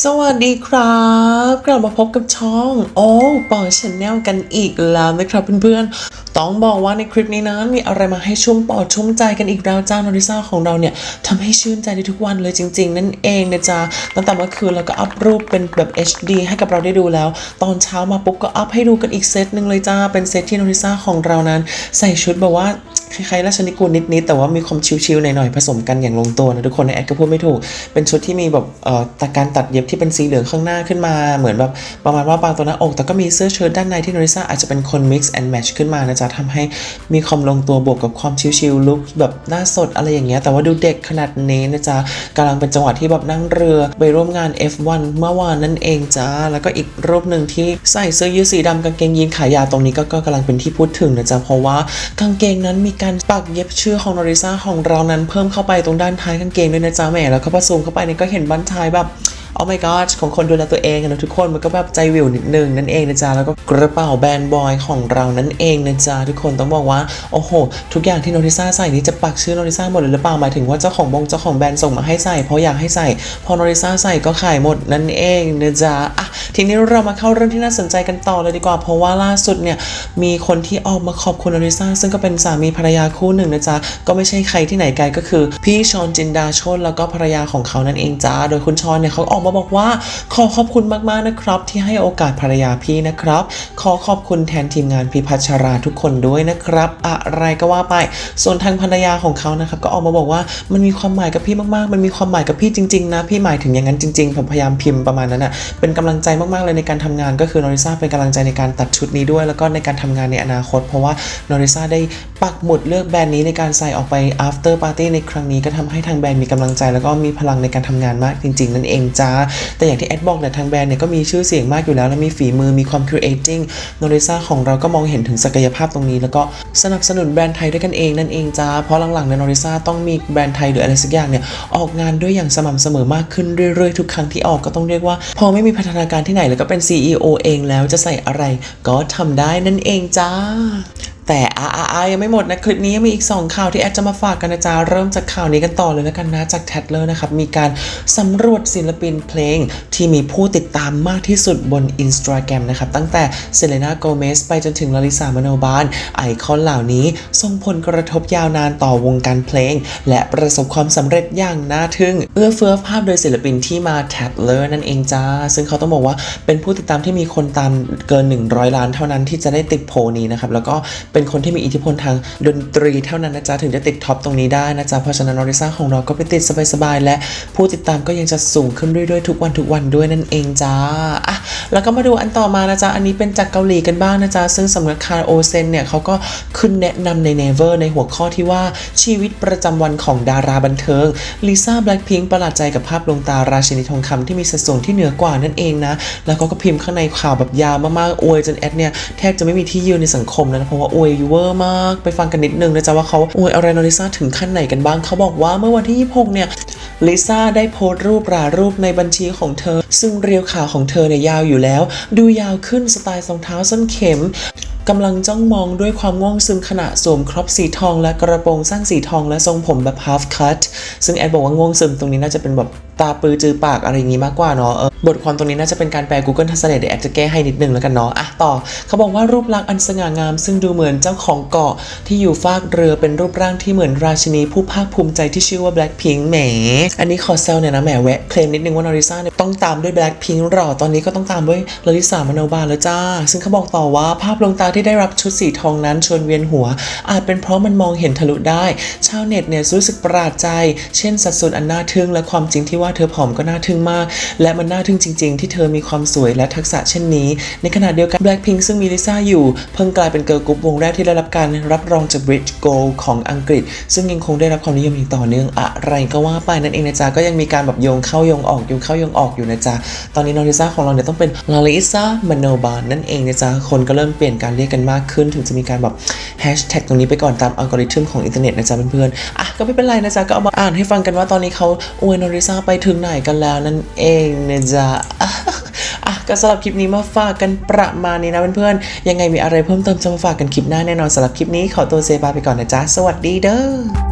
สวัสดีครับ กลับมาพบกับช่องโอ้ปอชแนลกันอีกแล้วนะครับเพื่อนๆ ต้องบอกว่าในคลิปนี้นะมีอะไรมาให้ชุ่มปอดชุ่มใจกันอีกแล้วจ้านอริซ่าของเราเนี่ยทำให้ชื่นใจได้ทุกวันเลยจริง ๆ นั่นเองนะจ๊ะตั้งแต่เมื่อคืนเราก็อัพรูปเป็นแบบ HD ให้กับเราได้ดูแล้ว ตอนเช้ามาปุ๊บก็อัพให้ดูกันอีกเซตหนึ่งเลยจ้าเป็นเซตที่นอริซ่าของเรานั้น ใส่ชุดแบบว่า คล้ายๆราชนิกูลนิดๆแต่ว่ามีความชิวๆหน่อยๆผสมกันอย่างลงตัวนะทุกคนในแอดก็พูดไม่ถูก เป็นชุดที่มีแบบเอ่อตะการตัดเย็บที่เป็นสีเหลืองข้างหน้าขึ้นมาเหมือนแบบประมาณว่าบางตัวหน้าอก แต่ก็มีเสื้อเชิ้ตด้านในที่นริซ่าอาจจะเป็นคน mix and match ขึ้นมานะจ๊ะทำให้มีความลงตัวบวกกับความชิวๆลุคแบบหน้าสดอะไรอย่างเงี้ยแต่ว่าดูเด็กขนาดนี้นะจ๊ะกำลังเป็นจังหวะที่แบบนั่งเรือไปร่วมงาน F1 เมื่อวานนั่นเองจ้าแล้วก็อีกรูปหนึ่งที่ใส่เสื้อยืดสีดำกางเกงยีนขายาวตรงนี้ก็กำลังเป็นที่พูดถึงนะจ๊ะเพราะว่ากางเกงนั้นมีการปักเย็บชื่อของนอริซ่าของเรานั้นเพิ่มเข้าไปตรงด้านท้ายกางเกงด้วยนะจ๊ะแหมแล้วก็พอซูมเข้าไปเนี่ยก็เห็นบั้นท้ายแบบโอ้ my god ของคนดูแลตัวเองนะทุกคนมันก็แบบใจวิวนิดนึงนั่นเองนะจ๊ะ แล้วก็กระเป๋าแบรนด์บอยของเรานั่นเองนะจ๊ะ ทุกคนต้องบอกว่า โอ้โห ทุกอย่างที่โนริซ่าใส่นี่จะปักชื่อโนริซ่าหมดเลยหรือเปล่าหมายถึงว่าเจ้าของบงเจ้าของแบรนด์ส่งมาให้ใส่เพราะอยากให้ใส่ พอโนริซ่าใส่ก็ขายหมดนั่นเองนะจ๊ะอะ ทีนี้เรามาเข้าเรื่องที่น่าสนใจกันต่อเลยดีกว่า เพราะว่าล่าสุดเนี่ยมีคนที่ออกมาขอบคุณโนริซ่าซึ่งก็เป็นสามีภรรยาคู่หนึ่งนะจ๊ะ ก็ไม่ใช่ใครที่ไหนไกลก็คือ พี่ชอนจินดาโชนแล้วก็ภรรยาของเขานั่นเองจ้า โดยคุณชอนเนี่ยเขาออกมาบอกว่า ขอขอบคุณมากๆนะครับ ที่ให้โอกาสภรรยาพี่นะครับ ขอขอบคุณแทนทีมงานพี่พัชราทุกคนด้วยนะครับ อะไรก็ว่าไป ส่วนทางภรรยาของเขานะครับก็ออกมาบอกว่ามันมีความหมายกับพี่มากๆ มันมีความหมายกับพี่จริง ๆ นะ พี่หมายถึงอย่างนั้นจริงๆผมพยายามพิมพ์ประมาณนั้นอะเป็นกำลังใจมากๆเลยในการทำงานก็คือนอริซ่าเป็นกำลังใจในการตัดชุดนี้ด้วย แล้วก็ในการทำงานในอนาคต เพราะว่านอริซ่าได้ปักหมุดเลือกแบรนด์นี้ในการใส่ออกไป after party ในครั้งนี้ก็ทำให้ทางแบรนด์มีกำลังใจ แล้วก็มีพลังในการทำงานมากจริง ๆ นั่นเองจ้าแต่อย่างที่แอดบอกเนี่ยทางแบรนด์เนี่ยก็มีชื่อเสียงมากอยู่แล้วและมีฝีมือมีความ creating นอริซ่าของเราก็มองเห็นถึงศักยภาพตรงนี้ แล้วก็สนับสนุนแบรนด์ไทยด้วยกันเองนั่นเองจ้าเพราะหลังๆเนี่ยนอริซ่าต้องมีแบรนด์ไทยหรืออะไรสักอย่างเนี่ยออกงานด้วยอย่างสม่ำเสมอมากขึ้นเรื่อยๆทุกครั้งที่ออกก็ต้องเรียกว่า พอไม่มีพัฒนาการที่ไหนแล้วก็เป็น CEO เองแล้วจะใส่อะไรก็ทำได้นั่นเองจ้า แต่อาอาอยังไม่หมดนะ คลิปนี้ยังมีอีก 2 ข่าวที่แอดจะมาฝากกันนะจ๊ะเริ่มจากข่าวนี้กันต่อเลยแล้วกันนะจากแทดเลอร์นะครับ มีการสำรวจศิลปินเพลงที่มีผู้ติดตามมากที่สุดบน Instagram นะครับ ตั้งแต่เซเลนาโกเมสไปจนถึงลาลิซามโนบานไอคอนเหล่านี้ส่งผลกระทบยาวนานต่อวงการเพลง และประสบความสำเร็จอย่างน่าทึ่ง เอื้อเฟื้อภาพโดยศิลปินที่มาแทดเลอร์นั่นเองจ้าซึ่งเขาต้องบอกว่าเป็นผู้ติดตามที่มีคนตามเกิน 100 ล้านเท่านั้นที่จะได้ติดโพนี้นะครับแล้วก็เป็นคนที่มีอิทธิพลทางดนตรีเท่านั้นนะจ๊ะถึงจะติดท็อปตรงนี้ได้นะจ๊ะเพราะฉะนั้นนอริซ่าของเราก็ไปติดสบายๆและผู้ติดตามก็ยังจะสูงขึ้นเรื่อยๆทุกวันทุกวันด้วยนั่นเองจ้า แล้วก็มาดูอันต่อมานะจ๊ะ อันนี้เป็นจากเกาหลีกันบ้างนะจ๊ะ ซึ่งสำนักข่าวโอเซนเนี่ยเขาก็ขึ้นแนะนำใน Never ในหัวข้อที่ว่าชีวิตประจำวันของดาราบันเทิงลิซ่าแบล็คพิงค์ประหลาดใจกับภาพลวงตาราชินีทองคำที่มีสัดส่วนที่เหนือกว่านั่นเองนะ แล้วก็ก็พิมพ์ข้างในข่าวแบบยาวมากๆอวยจนแอดเนี่ยแทบจะไม่มีที่ยืนในสังคมแล้วนะเพราะว่าอวยเวอร์มากไปฟังกันนิดนึงนะจ๊ะว่าเขาอวยอะไรนอริซ่าถึงขั้นไหนกันบ้างเขาบอกว่าเมื่อวันที่ 26 เนี่ยลิซ่าได้โพสต์รูปรารูปในบัญชีของเธอ ซึ่งเรียวขาของเธอเนี่ยยาวอยู่แล้ว ดูยาวขึ้นสไตล์รองเท้าส้นเข็มกำลังจ้องมองด้วยความง่วงซึมขณะสวมครอปสีทองและกระโปรงสั้นสีทองและทรงผมแบบ half cut ซึ่งแอดบอกว่าง่วงซึมตรงนี้น่าจะเป็นแบบ ตาปือจือปากอะไรอย่างงี้มากกว่าเนาะเออบทความตรงนี้น่าจะเป็นการแปล Google Translate เดี๋ยวแอดจะแก้ให้นิดนึงแล้วกันเนาะอะต่อ เขาบอกว่ารูปลักษณ์อันสง่างาม ซึ่งดูเหมือนเจ้าของเกาะที่อยู่ฟากเรือเป็นรูปร่างที่เหมือนราชินีผู้ภาคภูมิใจที่ชื่อว่า Blackpink แหม อันนี้ขอแซวเนี่ยนะแหมแวะเคลมนิดนึงว่านอริซ่าเนี่ยต้องตามด้วย Blackpink หรอตอนนี้ก็ต้องตามด้วยลลิสามโนบาแล้วจ้า ซึ่งเขาบอกต่อว่าภาพลวงตาที่ได้รับชุดสีทองนั้นชวนเวียนหัว อาจเป็นเพราะมันมองเห็นทะลุได้ ชาวเน็ตเนี่ยรู้สึกประหลาดใจ เช่นสัดส่วนอันน่าทึ่งและความจริงที่ว่าเธอผอมก็น่าทึ่งมาก และมันน่าทึ่งจริง ๆ ที่เธอมีความสวยและทักษะเช่นนี้ ในขณะเดียวกัน Blackpink ซึ่งมีลิซ่าอยู่เพิ่งกลายเป็นเกิร์ลกรุ๊ปวงแรกที่ได้รับการรับรองจาก Brit Gold ของอังกฤษ ซึ่งยังคงได้รับความนิยมอย่างต่อเนื่องอะไรก็ว่าไปนั่นเองนะจ๊ะก็ยังมีการแบบโยงเข้าโยงออกโยงเข้าโยงออกอยู่นะจ๊ะตอนนี้น้องลิซ่าของเราเนี่ยต้องเป็นลาลิซ่ามโนบาลนั่นเองนะจ๊ะคนก็เริ่มเปลี่ยนการเรียกกันมากขึ้น ถึงจะมีการแบบแฮชแท็กตรงนี้ไปก่อนตามอัลกอริทึมของอินเทอร์เน็ตนะจ๊ะเพื่อนๆอะก็ไม่เป็นไรนะจ๊ะก็เอามาอ่านให้ฟังกันว่าตอนนี้เขาอวยนอริซ่าไปถึงไหนกันแล้วนั่นเองนะจ๊ะอะก็สำหรับคลิปนี้มาฝากกันประมาณนี้นะเพื่อนๆยังไงมีอะไรเพิ่มเติมจะมาฝากกันคลิปหน้าแน่นอนสำหรับคลิปนี้ขอตัวเซบาไปก่อนนะจ๊ะสวัสดีเด้อ